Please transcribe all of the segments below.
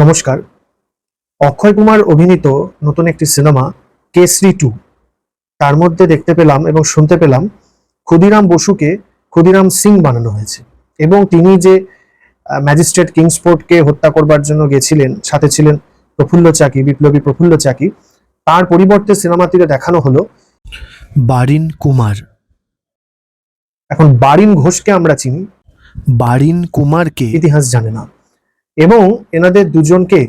নমস্কার। অক্ষয় কুমার অভিনীত নতুন একটি সিনেমা কেসরি টু। তার মধ্যে দেখতে পেলাম এবং শুনতে পেলাম ক্ষুদিরাম বসুকে ক্ষুদিরাম সিং বানানো হয়েছে এবং তিনি যে ম্যাজিস্ট্রেট কিংসফোর্ডকে হত্যা করবার জন্য গেছিলেন সাথে ছিলেন প্রফুল্ল চাকি বিপ্লবী প্রফুল্ল চাকি তার পরিবর্তে সিনেমাটিতে দেখানো হলো বারিন কুমার। এখন বারিন ঘোষকে আমরা চিনি। বারিন কুমারকে ইতিহাস জানে না। এবং এনাদের দুজনকে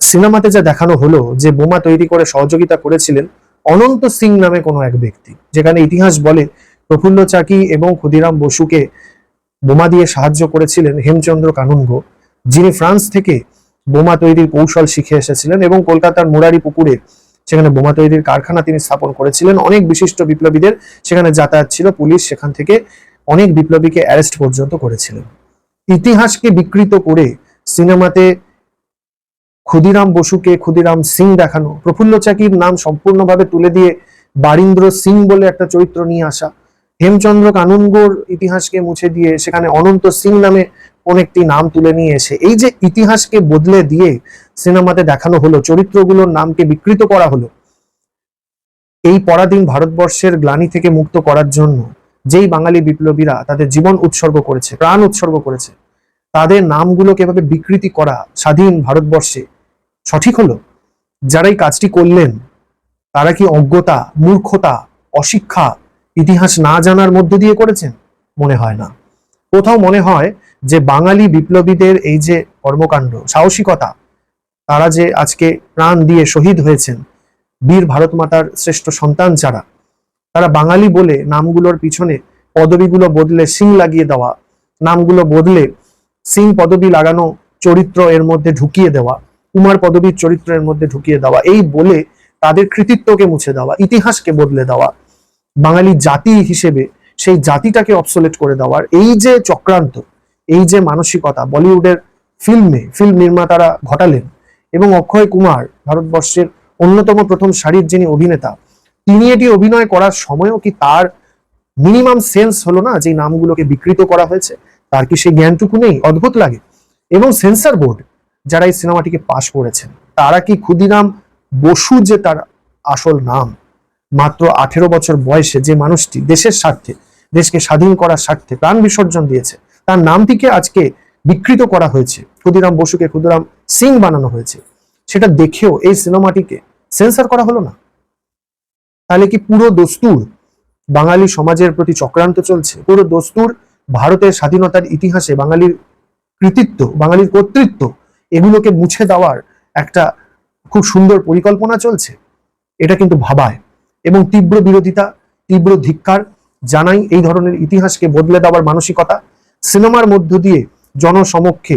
সিনেমাতে যা দেখানো হলো, যে বোমা তৈরি করে সহযোগিতা করেছিলেন অনন্ত সিং নামে কোনো এক ব্যক্তি, যেখানে ইতিহাস বলে প্রফুল্ল চাকি এবং ক্ষুদিরাম বসুকে বোমা দিয়ে সাহায্য করেছিলেন হেমচন্দ্র কানুনগো যিনি ফ্রান্স থেকে বোমা তৈরির কৌশল শিখে এসেছিলেন এবং কলকাতার মুরারি পুকুরে সেখানে বোমা তৈরির কারখানা তিনি স্থাপন করেছিলেন। অনেক বিশিষ্ট বিপ্লবীদের সেখানে যাতায়াত ছিল, পুলিশ সেখান থেকে অনেক বিপ্লবীকে অ্যারেস্ট পর্যন্ত করেছিলেন। ইতিহাসকে বিকৃত করে সিনেমাতে ক্ষুদিরাম বসুকে ক্ষুদিরাম সিং দেখানো, প্রফুল্ল চাকির নাম সম্পূর্ণভাবে তুলে দিয়ে বারিন্দ্র সিং বলে একটা চরিত্র নিয়ে আসা, হেমচন্দ্র কানুনগোর ইতিহাসকে মুছে দিয়ে সেখানে অনন্ত সিং নামে কোন একটি নাম তুলে নিয়ে এসে, এই যে ইতিহাসকে বদলে দিয়ে সিনেমাতে দেখানো হলো, চরিত্রগুলোর নামকে বিকৃত করা হলো, এই পরাধীন ভারতবর্ষের গ্লানি থেকে মুক্ত করার জন্য যেই বাঙালি বিপ্লবীরা তাদের জীবন উৎসর্গ করেছে, প্রাণ উৎসর্গ করেছে তাদের নামগুলোকে এভাবে বিকৃতি করা স্বাধীন ভারতবর্ষে সঠিক হলো? যারা এই কাজটি করলেন, তারা কি অজ্ঞতা, মূর্খতা, অশিক্ষা, ইতিহাস না জানার মধ্য দিয়ে করেছেন? মনে হয় না। কোথাও মনে হয় যে বাঙালি বিপ্লবীদের এই যে কর্মকাণ্ড, সাহসিকতা, তারা যে আজকে প্রাণ দিয়ে শহীদ হয়েছেন, বীর ভারত মাতার শ্রেষ্ঠ সন্তান যারা, তারা বাঙালি বলে নামগুলোর পিছনে পদবিগুলো বদলে সিং লাগিয়ে দেওয়া, নামগুলো বদলে সিং পদবি লাগানো চরিত্র এর মধ্যে ঢুকিয়ে দেওয়া কুমার পদবীর চরিত্রের মধ্যে ঢুকিয়ে দেওয়া, এই বলে তাদের কৃতিত্বকে মুছে দেওয়া, ইতিহাসকে বদলে দেওয়া, বাঙালি জাতি হিসেবে সেই জাতিটাকে অবসোলেট করে দেওয়ার এই যে চক্রান্ত, এই যে মানসিকতা বলিউডের ফিল্মে, ফিল্ম নির্মাতারা ঘটালেন এবং অক্ষয় কুমার, ভারতবর্ষের অন্যতম প্রথম সারির যিনি অভিনেতা, তিনি এটি অভিনয় করার সময়ও কি তার মিনিমাম সেন্স হলো না যে নামগুলোকে বিকৃত করা হয়েছে? তার কি সেই জ্ঞানটুকু নেই? অদ্ভুত লাগে। এবং সেন্সর বোর্ড যারা এই সিনেমাটিকে পাশ করেছেন, তারা কি ক্ষুদিরাম বসু যে তার আসল নাম, মাত্র আঠেরো বছর বয়সে যে মানুষটি দেশের স্বার্থে, দেশকে স্বাধীন করার স্বার্থে প্রাণ বিসর্জন দিয়েছে, তার নামটিকে আজকে বিকৃত করা হয়েছে। ক্ষুদিরাম বসুকে ক্ষুদিরাম সিং বানানো হয়েছে। সেটা দেখেও এই সিনেমাটিকে সেন্সর করা হলো না। তাহলে কি পুরো দস্তুর বাঙালি সমাজের প্রতি চক্রান্ত চলছে? পুরো দস্তুর ভারতের স্বাধীনতার ইতিহাসে বাঙালির কৃতিত্ব, বাঙালির কর্তৃত্ব এগুলোকে মুছে দেওয়ার একটা খুব সুন্দর পরিকল্পনা চলছে। এটা কিন্তু ভাবায়। এবং তীব্র বিরোধিতা, তীব্র ধিক্কার জানাই এই ধরনের ইতিহাসকে বদলে দেওয়ার মানসিকতা। সিনেমার মধ্য দিয়ে জনসমক্ষে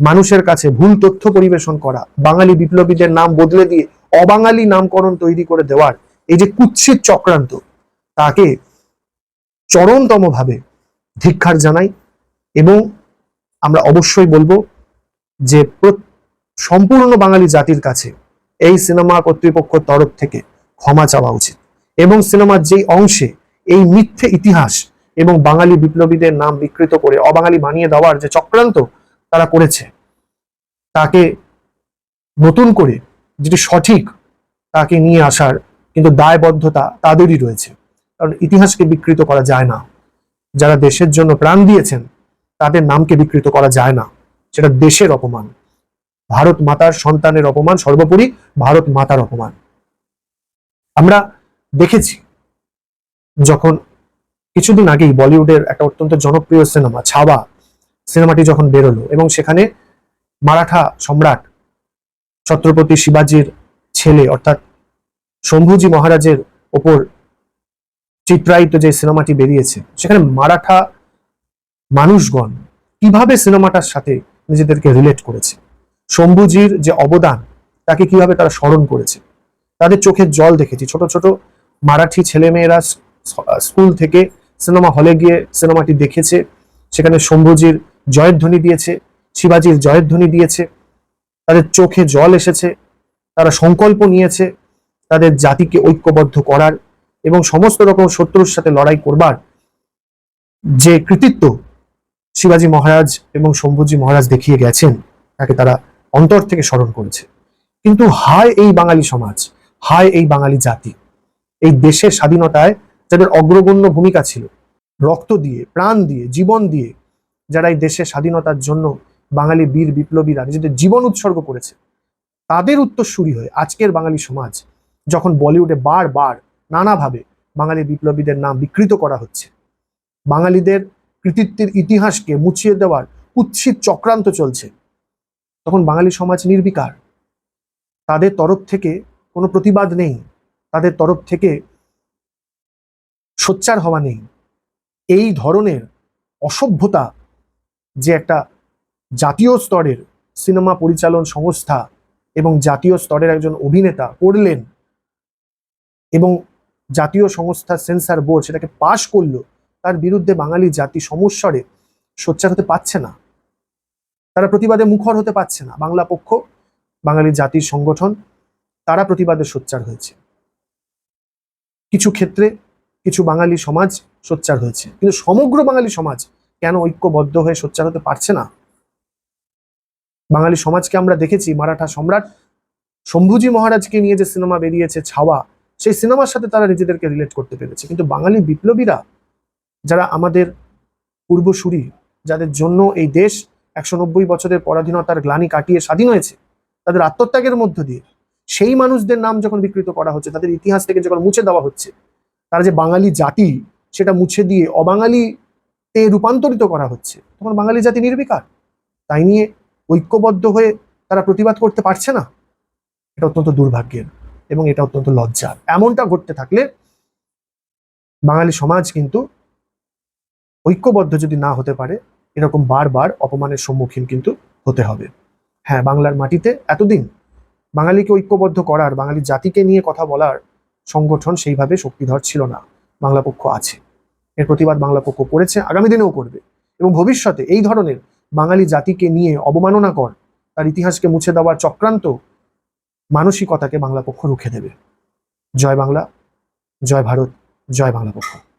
মানুষের কাছে ভুল তথ্য পরিবেশন করা, বাঙালি বিপ্লবীদের নাম বদলে দিয়ে অবাঙালি নামকরণ তৈরি করে দেওয়ার এই যে কুৎসিত চক্রান্ত, তাকে চরমতমভাবে ধিক্ষার জানাই এবং আমরা অবশ্যই বলব যে সম্পূর্ণ বাঙালি জাতির কাছে এই সিনেমা কর্তৃপক্ষের তরফ থেকে ক্ষমা চাওয়া উচিত। এবং সিনেমার যেই অংশে এই মিথ্যে ইতিহাস এবং বাঙালি বিপ্লবীদের নাম বিকৃত করে অবাঙালি বানিয়ে দেওয়ার যে চক্রান্ত তারা করেছে, তাকে নতুন করে যেটি সঠিক তাকে নিয়ে আসার কিন্তু দায়বদ্ধতা তাদেরই রয়েছে। কারণ ইতিহাসকে বিকৃত করা যায় না। যারা দেশের জন্য প্রাণ দিয়েছেন, তাদের নামকে বিকৃত করা যায় না। সেটা দেশের অপমান। ভারত মাতার সন্তানের অপমান সর্বোপরি ভারত মাতার অপমান। আমরা দেখেছি, যখন কিছুদিন আগেই বলিউডের একটা অত্যন্ত জনপ্রিয় সিনেমা, ছাবা, সিনেমাটি যখন বেরোলো এবং সেখানে মারাঠা সম্রাট ছত্রপতি শিবাজির ছেলে অর্থাৎ শম্ভুজি মহারাজের ওপর চিত্রায়িত যে সিনেমাটি বেরিয়েছে, সেখানে মারাঠা মানুষগণ কীভাবে সিনেমাটার সাথে নিজেদেরকে রিলেট করেছে? শম্ভুজির যে অবদান, তাকে কীভাবে তারা স্মরণ করেছে? তাদের চোখের জল দেখেছি। ছোট ছোট মারাঠি ছেলেমেয়েরা স্কুল থেকে সিনেমা হলে গিয়ে সিনেমাটি দেখেছে। সেখানে শম্ভুজির জয়ধ্বনি দিয়েছে, শিবাজির জয়ধ্বনি দিয়েছে। তাদের চোখে জল এসেছে, তারা সংকল্প নিয়েছে, তাদের জাতিকে ঐক্যবদ্ধ করার এবং সমস্ত রকম শত্রুর সাথে লড়াই করবার যে কৃতিত্ব শিবাজি মহারাজ এবং শম্ভুজি মহারাজ দেখিয়ে গেছেন, তাকে তারা অন্তর থেকে স্মরণ করেছে। কিন্তু হায় এই বাঙালি সমাজ, হায় এই বাঙালি জাতি, এই দেশের স্বাধীনতায় যাদের অগ্রগণ্য ভূমিকা ছিল, রক্ত দিয়ে, প্রাণ দিয়ে, জীবন দিয়ে যারা এই দেশের স্বাধীনতার জন্য বাঙালি বীর বিপ্লবীরা নিজেদের জীবন উৎসর্গ করেছে, তাদের উত্তরসূরি হয়ে আজকের বাঙালি সমাজ যখন বলিউডে বারবার নানাভাবে বাঙালি বিপ্লবীদের নাম বিকৃত করা হচ্ছে। বাঙালিদের কৃতিত্বের ইতিহাসকে মুছিয়ে দেওয়ার কুৎসিত চক্রান্ত চলছে। তখন বাঙালি সমাজ নির্বিকার। তাদের তরফ থেকে কোনো প্রতিবাদ নেই। তাদের তরফ থেকে সোচ্চার হওয়া নেই। এই ধরনের অসভ্যতা যে একটা জাতীয় স্তরের সিনেমা পরিচালন সংস্থা এবং জাতীয় স্তরের একজন অভিনেতা করলেন এবং জাতীয় সংস্থা সেন্সার বোর্ড সেটাকে পাশ করল, তার বিরুদ্ধে বাঙালি জাতি সমস্বরে সোচ্চার হতে পারছে না। তারা প্রতিবাদে মুখর হতে পারছে না। বাংলা পক্ষ, বাঙালি জাতির সংগঠন, তারা প্রতিবাদে সোচ্চার হয়েছে। কিছু ক্ষেত্রে কিছু বাঙালি সমাজ সোচ্চার হয়েছে। কিন্তু সমগ্র বাঙালি সমাজ কেন ঐক্যবদ্ধ হয়ে সোচ্চার হতে পারছে না? বাঙালি সমাজকে আমরা দেখেছি, মারাঠা সম্রাট শম্ভুজি মহারাজকে নিয়ে যে সিনেমা বেরিয়েছে ছাওয়া সেই সিনেমার সাথে তারা নিজেদেরকে রিলেট করতে পেরেছে। কিন্তু বাঙালি বিপ্লবীরা, যারা আমাদের পূর্বসূরি, যাদের জন্য এই দেশ একশো নব্বই বছরের পরাধীনতার গ্লানি কাটিয়ে স্বাধীন হয়েছে, তাদের আত্মত্যাগের মধ্য দিয়ে সেই মানুষদের নাম যখন বিকৃত করা হচ্ছে, তাদের ইতিহাস থেকে যখন মুছে দেওয়া হচ্ছে, তারা যে বাঙালি জাতি, সেটা মুছে দিয়ে অবাঙালিতে রূপান্তরিত করা হচ্ছে, তখন বাঙালি জাতি নির্বিকার। তাই নিয়ে ঐক্যবদ্ধ হয়ে তারা প্রতিবাদ করতে পারছে না, এটা অত্যন্ত দুর্ভাগ্যের। এবং এটা অত্যন্ত লজ্জার। এমনটা ঘটতে থাকলে বাঙালি সমাজ কিন্তু ঐক্যবদ্ধ যদি না হতে পারে, এরকম বারবার অপমানের সম্মুখীন কিন্তু হতে হবে। হ্যাঁ বাংলার মাটিতে এতদিন বাঙালিকে ঐক্যবদ্ধ করার, বাঙালি জাতিকে নিয়ে কথা বলার সংগঠন সেইভাবে শক্তিধর ছিল না। বাংলা পক্ষ আছে। এর প্রতিবাদ বাংলা পক্ষ করেছে, আগামী দিনেও করবে। এবং ভবিষ্যতে এই ধরনের বাঙালি জাতিকে নিয়ে অবমাননা কর তার ইতিহাসকে মুছে দেওয়ার চক্রান্ত মানসিকতাকে বাংলা পক্ষ রুখে দেবে। জয় বাংলা জয় ভারত জয় বাংলা পক্ষ।